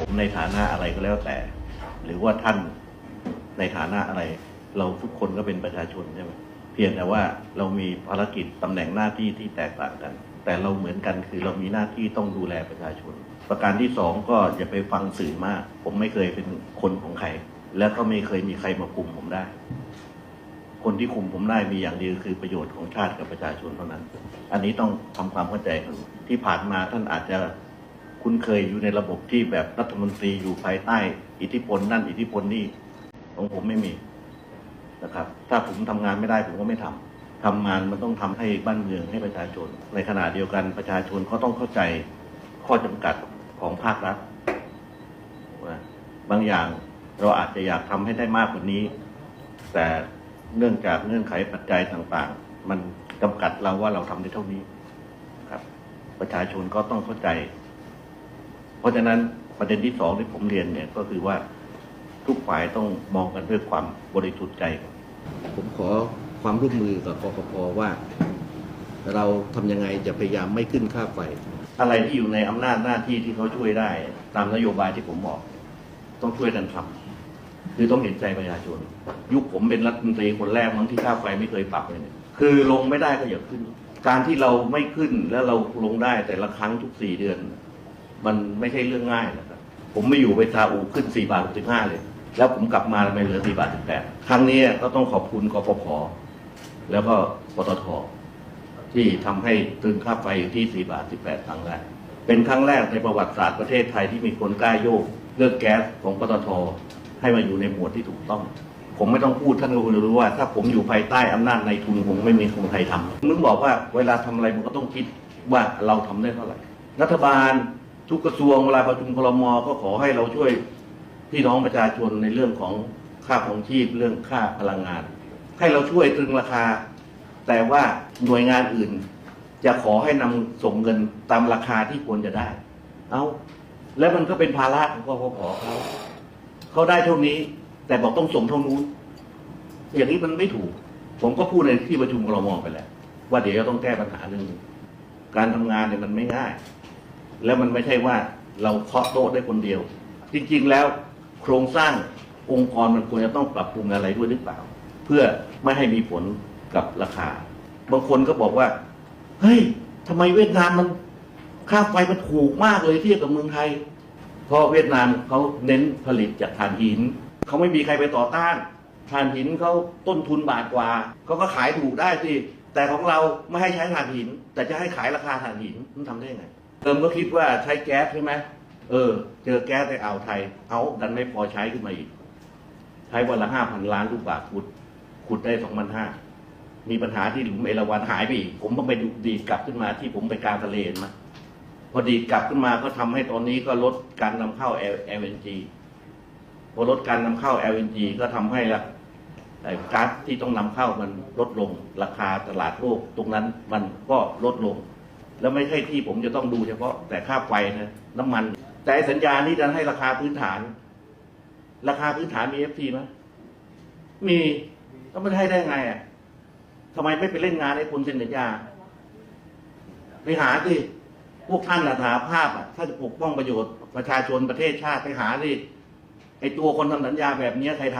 ผมในฐานะอะไรก็แล้วแต่ หรือว่าท่านในฐานะอะไร เราทุกคนก็เป็นประชาชนใช่ไหมเพียงแต่ว่าเรามีภารกิจตำแหน่งหน้าที่ที่แตกต่างกัน แต่เราเหมือนกันคือเรามีหน้าที่ต้องดูแลประชาชน ประการที่สองก็อย่าไปฟังสื่อมาก ผมไม่เคยเป็นคนของใคร และก็ไม่เคยมีใครมาคุมผมได้ คนที่คุมผมได้มีอย่างเดียวคือประโยชน์ของชาติกับประชาชนเท่านั้น อันนี้ต้องทำความเข้าใจกันที่ผ่านมาท่านอาจจะ คุ้นเคยอยู่ในระบบที่แบบรัฐมนตรีอยู่ภายใต้ อิทธิพลนั่นอิทธิพลนี่ของผมไม่มีนะครับ ถ้าผมทำงานไม่ได้ผมก็ไม่ทำทำงานมันต้องทำให้บ้านเมืองให้ประชาชน ในขณะเดียวกันประชาชนก็ต้องเข้าใจข้อจำกัดของภาครัฐว่าบางอย่างเราอาจจะอยากทำให้ได้มากกว่านี้ แต่เนื่องจากเงื่อนไขปัจจัยต่างๆ มันจำกัดเราว่าเราทำได้เท่านี้ครับ ประชาชนก็ต้องเข้าใจ เพราะฉะนั้นประเด็นที่สองที่ผมเรียนเนี่ยก็คือว่าทุกฝ่ายต้องมองกันด้วยความบริสุทธิ์ใจ ผมขอความร่วมมือกับกกพว่า เราทำยังไงจะพยายามไม่ขึ้นค่าไฟ อะไรที่อยู่ในอำนาจหน้าที่ที่เขาช่วยได้ ตามนโยบายที่ผมบอก ต้องช่วยกันทำคือต้องเห็นใจประชาชน ยุคผมเป็นรัฐมนตรีคนแรกมั้งที่ค่าไฟไม่เคยปรับเลยเนี่ยคือลงไม่ได้ก็อย่าขึ้น การที่เราไม่ขึ้นแล้วเราลงได้แต่ละครั้งทุกสี่เดือน มันไม่ใช่เรื่องง่ายนะครับ ผมไม่อยู่ไปซาอุขึ้นสี่บาทสิบห้าเลย แล้วผมกลับมาไม่เหลือสี่บาทสิบแปดครั้งนี้ก็ต้องขอบคุณกฟผแล้วก็ปตทที่ทำให้ตึงค่าไฟอยู่ที่4บาท18ครั้งแรกเป็นครั้งแรกในประวัติศาสตร์ประเทศไทยที่มีคนกล้าโยกเลือกแก๊สของปตทให้มาอยู่ในหมวดที่ถูกต้อง ผมไม่ต้องพูดท่านก็คงจะรู้ว่า ถ้าผมอยู่ภายใต้อำนาจในทุนผมไม่มีคนไทยทำมึงบอกว่าเวลาทำอะไรมันก็ต้องคิดว่าเราทำได้เท่าไหร่รัฐบาล ทุกกระทรวงเวลาประชุมครมก็ขอให้เราช่วยพี่น้องประชาชนในเรื่องของค่าของชีพเรื่องค่าพลังงาน ให้เราช่วยตรึงราคา แต่ว่าหน่วยงานอื่น จะขอให้นำส่งเงินตามราคาที่ควรจะได้ เอาแล้วมันก็เป็นภาระของกฟผเขาเขาได้เท่านี้ แต่บอกต้องส่งเท่านู้นอย่างนี้มันไม่ถูก ผมก็พูดในที่ประชุมครมไปแล้ว ว่าเดี๋ยวจะต้องแก้ปัญหาเรื่องการทำงานเนี่ยมันไม่ง่าย แล้วมันไม่ใช่ว่าเราเคาะโต๊ะได้คนเดียว จริงๆแล้วโครงสร้างองค์กรมันควรจะต้องปรับปรุงอะไรด้วยหรือเปล่า เพื่อไม่ให้มีผลกับราคา บางคนก็บอกว่า เฮ้ยทำไมเวียดนามมันค่าไฟมันถูกมากเลยเทียบกับเมืองไทย เพราะเวียดนามเขาเน้นผลิตจากถ่านหิน เขาไม่มีใครไปต่อต้านถ่านหินเขาต้นทุนบาทกว่า เขาก็ขายถูกได้สิ แต่ของเราไม่ให้ใช้ถ่านหิน แต่จะให้ขายราคาถ่านหินมันทำได้ไง เติมก็คิดว่าใช้แก๊สใช่ไหมเออ เจอแก๊สในอ่าวไทย เอาดันไม่พอใช้ขึ้นมาอีก ใช้วันละห้าพันล้านลูกบาทขุด ขุดได้สองพันห้ามีปัญหาที่หลุมเอราวัณหายไปอีก ผมต้องไปดีดกลับขึ้นมาที่ผมไปกลางทะเลนไหมาพอดีดกลับขึ้นมาก็ทำให้ตอนนี้ก็ลดการนำเข้า LNG พอลดการนำเข้า LNG ก็ทำให้ละไอ้ก๊าซที่ต้องนำเข้ามันลดลง ราคาตลาดโลกตรงนั้นมันก็ลดลง แล้วไม่ใช่ที่ผมจะต้องดูเฉพาะแต่ค่าไฟนะน้ำมัน แต่สัญญานี้จะให้ราคาพื้นฐาน ราคาพื้นฐานมี FT ไหมมีแล้วมันให้ได้ไงอะทำไมไม่ไปเล่นงานให้คนเซ็นสัญญา ไปหาสิพวกท่านน่ะหาภาพอะถ้าจะปกป้องประโยชน์ประชาชนประเทศชาติไปหาสิไอตัวคนทำสัญญาแบบเนี้ใครท